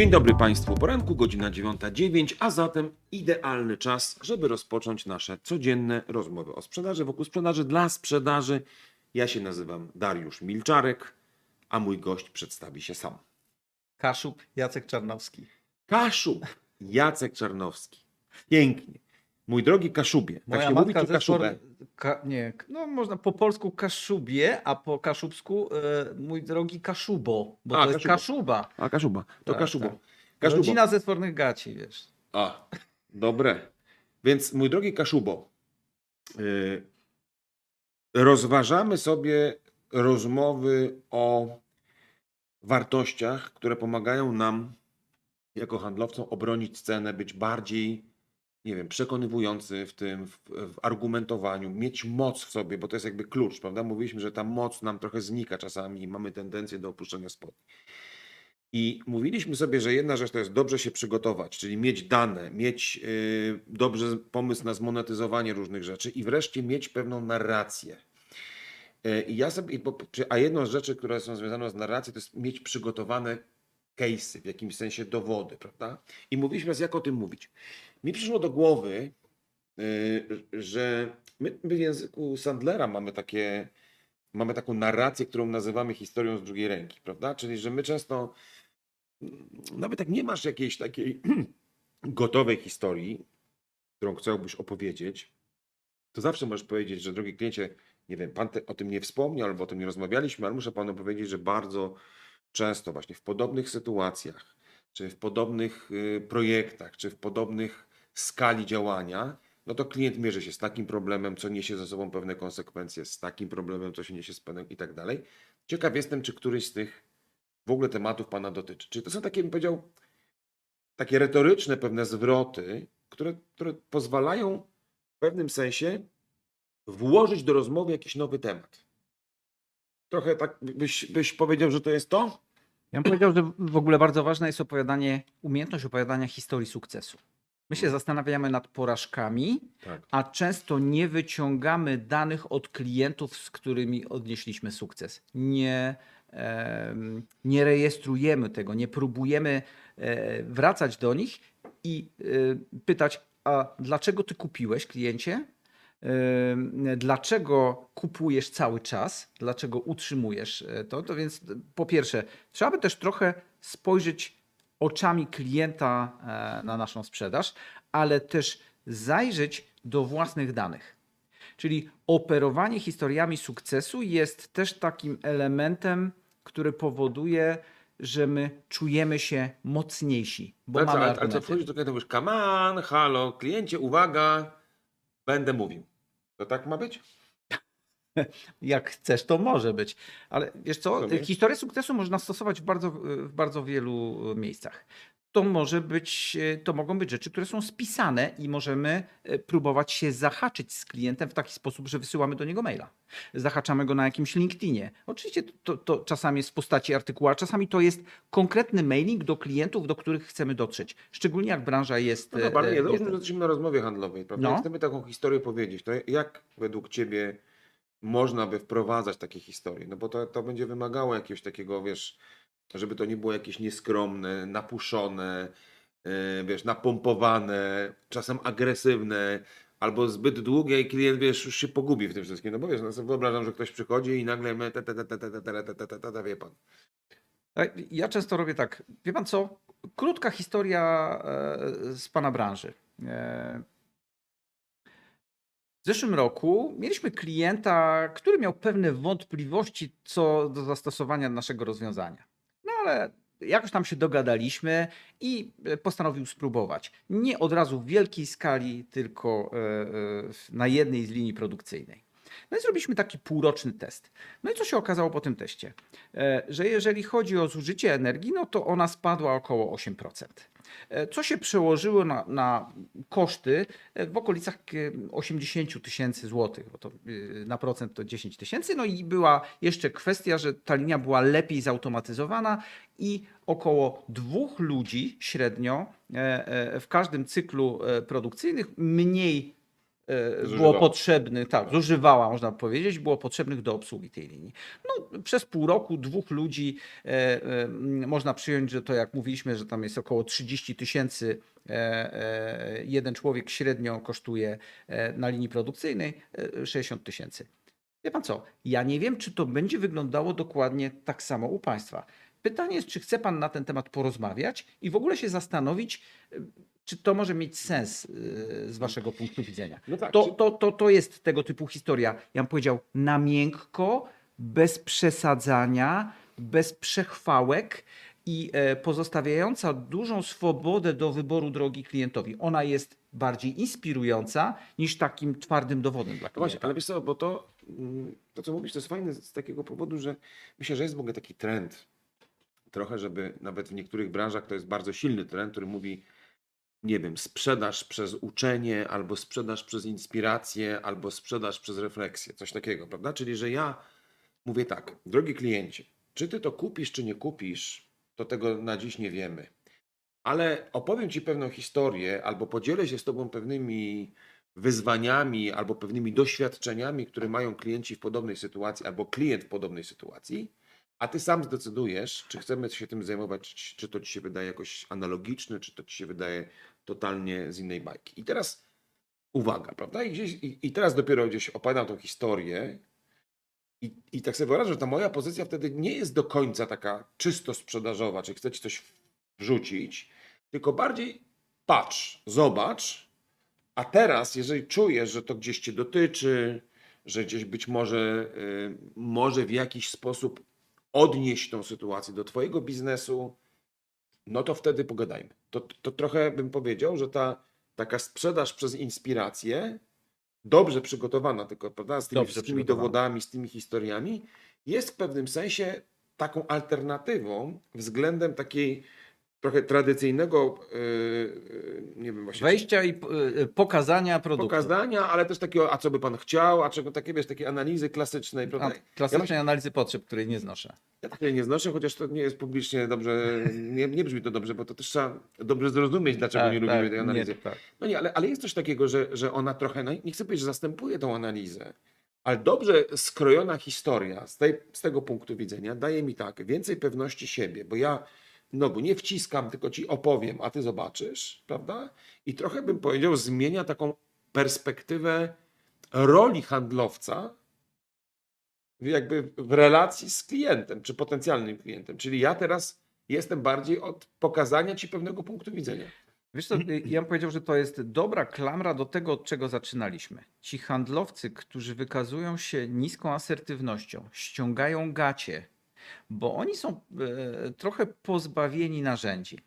Dzień dobry Państwu. Poranku, godzina 9.09, a zatem idealny czas, żeby rozpocząć nasze codzienne rozmowy o sprzedaży, wokół sprzedaży, dla sprzedaży. Ja się nazywam Dariusz Milczarek, a mój gość przedstawi się sam. Kaszub, Jacek Czarnowski. Kaszub, Jacek Czarnowski. Pięknie. Mój drogi Kaszubie. Tak się mówi, czy Kaszubę? Ka, nie, no można po polsku Kaszubie, a po kaszubsku e, mój drogi Kaszubo, bo A, to jest. Kaszuba. A, Kaszuba. To Tak, Kaszubo. tak. Kaszubo. Rodzina ze Sfornych Gaci, wiesz. A, dobre. Więc mój drogi Kaszubo, yy, rozważamy sobie rozmowy o wartościach, które pomagają nam jako handlowcom obronić cenę, być bardziej, nie wiem, przekonywujący w tym, w, w argumentowaniu, mieć moc w sobie, bo to jest jakby klucz, prawda? Mówiliśmy, że ta moc nam trochę znika czasami i mamy tendencję do opuszczenia spodni. I mówiliśmy sobie, że jedna rzecz to jest dobrze się przygotować, czyli mieć dane, mieć yy, dobrze pomysł na zmonetyzowanie różnych rzeczy i wreszcie mieć pewną narrację. Yy, ja sobie, a jedną z rzeczy, które są związane z narracją, to jest mieć przygotowane case'y, w jakimś sensie dowody, prawda? I mówiliśmy teraz, jak o tym mówić. Mi przyszło do głowy, yy, że my, my w języku Sandlera mamy takie, mamy taką narrację, którą nazywamy historią z drugiej ręki, prawda? Czyli, że my często nawet jak nie masz jakiejś takiej gotowej historii, którą chciałbyś opowiedzieć, to zawsze możesz powiedzieć, że drogi kliencie, nie wiem, pan te, o tym nie wspomniał albo o tym nie rozmawialiśmy, ale muszę panu powiedzieć, że bardzo często właśnie w podobnych sytuacjach, czy w podobnych y, projektach, czy w podobnych skali działania, no to klient mierzy się z takim problemem, co niesie ze sobą pewne konsekwencje, z takim problemem, co się niesie z pewnym i tak dalej. Ciekaw jestem, czy któryś z tych w ogóle tematów Pana dotyczy. Czyli to są takie, bym powiedział, takie retoryczne pewne zwroty, które, które pozwalają w pewnym sensie włożyć do rozmowy jakiś nowy temat. Trochę tak byś, byś powiedział, że to jest to? Ja bym powiedział, że w ogóle bardzo ważne jest opowiadanie, umiejętność opowiadania historii sukcesu. My się zastanawiamy nad porażkami, Tak. a często nie wyciągamy danych od klientów, z którymi odnieśliśmy sukces. Nie, em, nie rejestrujemy tego, nie próbujemy e, wracać do nich i e, pytać, a dlaczego ty kupiłeś, kliencie? Dlaczego kupujesz cały czas? Dlaczego utrzymujesz e, to? To więc e, po pierwsze, trzeba by też trochę spojrzeć oczami klienta e, na naszą sprzedaż, ale też zajrzeć do własnych danych. Czyli operowanie historiami sukcesu jest też takim elementem, który powoduje, że my czujemy się mocniejsi, bo ale, co, mamy ale, ale co wchodzisz do klienta mówisz, come on, halo, kliencie, uwaga, będę mówił. To tak ma być? Jak chcesz, to może być. Ale wiesz co, historię sukcesu można stosować w bardzo, w bardzo wielu miejscach. To może być, e, to mogą być rzeczy, które są spisane i możemy e, próbować się zahaczyć z klientem w taki sposób, że wysyłamy do niego maila. Zahaczamy go na jakimś LinkedInie. Oczywiście to, to czasami jest w postaci artykułu, a czasami to jest konkretny mailing do klientów, do których chcemy dotrzeć. Szczególnie jak branża jest. No e, dobra, nie, e, załóżmy, jest- że jesteśmy na rozmowie handlowej, prawda? No. Chcemy taką historię powiedzieć, to jak według Ciebie można by wprowadzać takie historie? No bo to, to będzie wymagało jakiegoś takiego, wiesz, żeby to nie było jakieś nieskromne, napuszone, yy, wiesz, napompowane, czasem agresywne, albo zbyt długie i klient, wiesz, już się pogubi w tym wszystkim. No bo wiesz, no sobie wyobrażam, że ktoś przychodzi i nagle my te, te, te, te, te, te, te, te, te, te, wie pan. Tak, Ja często robię tak. Wie pan co? Krótka historia e, z pana branży. E, W zeszłym roku mieliśmy klienta, który miał pewne wątpliwości co do zastosowania naszego rozwiązania. Ale jakoś tam się dogadaliśmy i e, postanowił spróbować. Nie od razu w wielkiej skali, tylko e, e, na jednej z linii produkcyjnej. No i zrobiliśmy taki półroczny test. No i co się okazało po tym teście? E, że jeżeli chodzi o zużycie energii, no to ona spadła około 8%. E, Co się przełożyło na, na koszty e, w okolicach e, 80 tysięcy złotych, bo to na procent to 10 tysięcy. No i była jeszcze kwestia, że ta linia była lepiej zautomatyzowana i około dwóch ludzi średnio w każdym cyklu produkcyjnych mniej e, było potrzebnych, tak, zużywała, można powiedzieć, było potrzebnych do obsługi tej linii. No, przez pół roku dwóch ludzi, e, e, można przyjąć, że to jak mówiliśmy, że tam jest około 30 tysięcy, jeden człowiek średnio kosztuje na linii produkcyjnej e, 60 tysięcy. Wie pan co, ja nie wiem, czy to będzie wyglądało dokładnie tak samo u państwa. Pytanie jest, czy chce pan na ten temat porozmawiać i w ogóle się zastanowić, czy to może mieć sens y, z waszego punktu widzenia. No tak, To, czy- to, to, to jest tego typu historia, ja bym powiedział, na miękko, bez przesadzania, bez przechwałek i e, pozostawiająca dużą swobodę do wyboru drogi klientowi. Ona jest bardziej inspirująca niż takim twardym dowodem dla No właśnie, klienta. ale wiesz co, bo to, mm, to co mówisz, to jest fajne z takiego powodu, że myślę, że jest w ogóle taki trend, trochę, żeby nawet w niektórych branżach to jest bardzo silny trend, który mówi, nie wiem, sprzedaż przez uczenie, albo sprzedaż przez inspirację, albo sprzedaż przez refleksję, coś takiego, prawda? Czyli, że ja mówię tak, drogi kliencie, czy ty to kupisz, czy nie kupisz, to tego na dziś nie wiemy. Ale opowiem Ci pewną historię, albo podzielę się z Tobą pewnymi wyzwaniami, albo pewnymi doświadczeniami, które mają klienci w podobnej sytuacji, albo klient w podobnej sytuacji, a Ty sam zdecydujesz, czy chcemy się tym zajmować, czy- to Ci się wydaje jakoś analogiczne, czy to Ci się wydaje totalnie z innej bajki. I teraz uwaga, prawda? I, gdzieś, i, i teraz dopiero gdzieś opowiadam tą historię, i, I tak sobie wyobrażam, że ta moja pozycja wtedy nie jest do końca taka czysto sprzedażowa, czy chcę ci coś wrzucić, tylko bardziej patrz, zobacz, a teraz, jeżeli czujesz, że to gdzieś cię dotyczy, że gdzieś być może y, może w jakiś sposób odnieść tą sytuację do twojego biznesu, no to wtedy pogadajmy. To, to trochę bym powiedział, że ta taka sprzedaż przez inspirację, dobrze przygotowana, tylko prawda, z tymi Dobrze wszystkimi dowodami, z tymi historiami, jest w pewnym sensie taką alternatywą względem takiej trochę tradycyjnego, yy, yy, nie wiem właśnie, Wejścia i y, pokazania produktu. pokazania, ale też takiego, a co by pan chciał, a czego takie, wiesz, takiej analizy klasycznej, prawda? Klasycznej analizy potrzeb, której nie znoszę. Ja takiej nie znoszę, chociaż to nie jest publicznie dobrze, nie, nie brzmi to dobrze, bo to też trzeba dobrze zrozumieć, dlaczego nie lubimy tej analizy. tak. No nie, ale, ale jest coś takiego, że, że ona trochę, no, nie chcę powiedzieć, że zastępuje tą analizę, ale dobrze skrojona historia z, tej, z tego punktu widzenia daje mi tak, więcej pewności siebie, bo ja no bo nie wciskam, tylko ci opowiem, a ty zobaczysz, prawda? I trochę bym powiedział, zmienia taką perspektywę roli handlowca jakby w relacji z klientem, czy potencjalnym klientem. Czyli ja teraz jestem bardziej od pokazania ci pewnego punktu widzenia. Wiesz co, y, ja bym powiedział, że to jest dobra klamra do tego, od czego zaczynaliśmy. Ci handlowcy, którzy wykazują się niską asertywnością, ściągają gacie, bo oni są e, trochę pozbawieni narzędzi.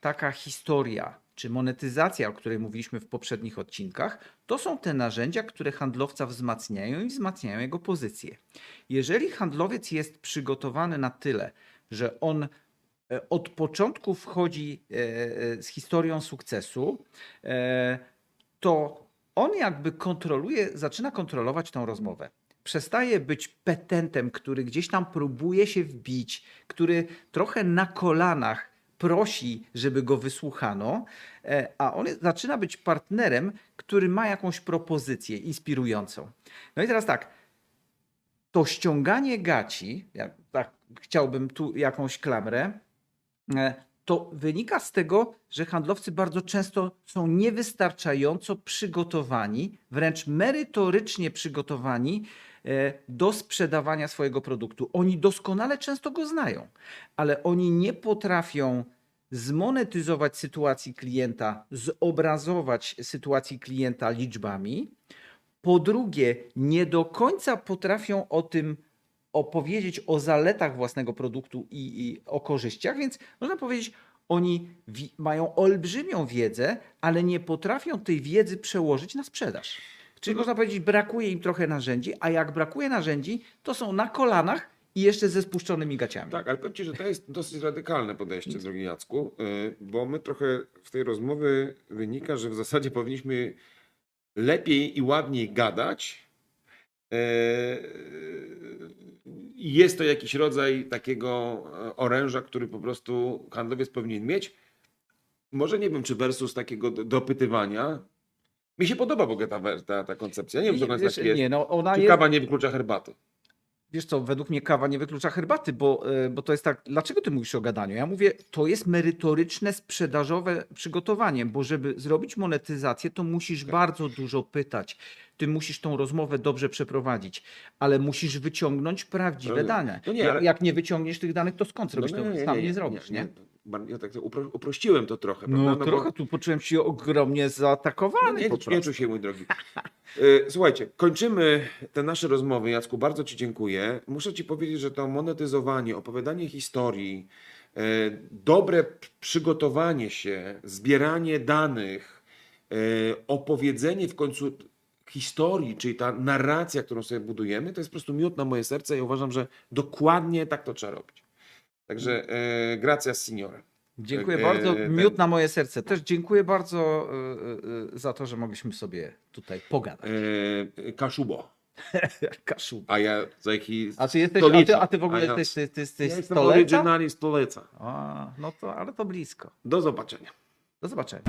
Taka historia czy monetyzacja, o której mówiliśmy w poprzednich odcinkach, to są te narzędzia, które handlowca wzmacniają i wzmacniają jego pozycję. Jeżeli handlowiec jest przygotowany na tyle, że on e, od początku wchodzi e, z historią sukcesu, to on jakby kontroluje, zaczyna kontrolować tą rozmowę. Przestaje być petentem, który gdzieś tam próbuje się wbić, który trochę na kolanach prosi, żeby go wysłuchano, e, a on zaczyna być partnerem, który ma jakąś propozycję inspirującą. No i teraz tak, to ściąganie gaci, ja tak chciałbym tu jakąś klamrę, e, to wynika z tego, że handlowcy bardzo często są niewystarczająco przygotowani, wręcz merytorycznie przygotowani do sprzedawania swojego produktu. Oni doskonale często go znają, ale oni nie potrafią zmonetyzować sytuacji klienta, zobrazować sytuacji klienta liczbami. Po drugie, nie do końca potrafią o tym opowiedzieć o zaletach własnego produktu i, i o korzyściach, więc można powiedzieć, oni mają olbrzymią wiedzę, ale nie potrafią tej wiedzy przełożyć na sprzedaż. Czyli można powiedzieć, brakuje im trochę narzędzi, a jak brakuje narzędzi, to są na kolanach i jeszcze ze spuszczonymi gaciami. Tak, ale powiem Ci, że to jest dosyć radykalne podejście, drogi Jacku, y, bo my trochę w tej rozmowie wynika, że w zasadzie powinniśmy lepiej i ładniej gadać. I Jest to jakiś rodzaj takiego e, oręża, który po prostu handlowiec powinien mieć. Może nie wiem, czy versus takiego do- dopytywania, Mi się podoba w ogóle ta, ta, ta koncepcja. Nie wiem, co ona jest. nie, no ona Czy jest, kawa nie wyklucza herbaty? wiesz co, według mnie kawa nie wyklucza herbaty, bo, e, bo to jest tak, dlaczego ty mówisz o gadaniu? Ja mówię, to jest merytoryczne, sprzedażowe przygotowanie, bo żeby zrobić monetyzację, to musisz Tak. bardzo dużo pytać. Ty musisz tą rozmowę dobrze przeprowadzić, ale musisz wyciągnąć prawdziwe No nie. dane. No nie, jak, ale- jak nie wyciągniesz tych danych, to skąd zrobisz No to? nie, Sam nie, nie, zrobisz, nie? Bar- Ja tak upro, uprościłem to trochę. No, prawda? bo- trochę tu poczułem się ogromnie No zaatakowany nie, po nie prostu. czuj się, mój drogi. Y, Słuchajcie, kończymy te nasze rozmowy. Jacku, bardzo Ci dziękuję. Muszę Ci powiedzieć, że to monetyzowanie, opowiadanie historii, y, dobre przygotowanie się, zbieranie danych, y, opowiedzenie w końcu historii, czyli ta narracja, którą sobie budujemy, to jest po prostu miód na moje serce i uważam, że dokładnie tak to trzeba robić. Także y, gracias, signore. Dziękuję E, bardzo. ten- Miód na moje serce. Też dziękuję bardzo y, za to, że mogliśmy sobie tutaj pogadać. Kaszubo. Kaszu. A ja za jaki A ty jesteś, a ty, a ty w ogóle A ja- jesteś, ty, ty, ty, Ja jestem stoleca? oryginalnie stoleca. A, no to, ale to blisko. Do zobaczenia. Do zobaczenia.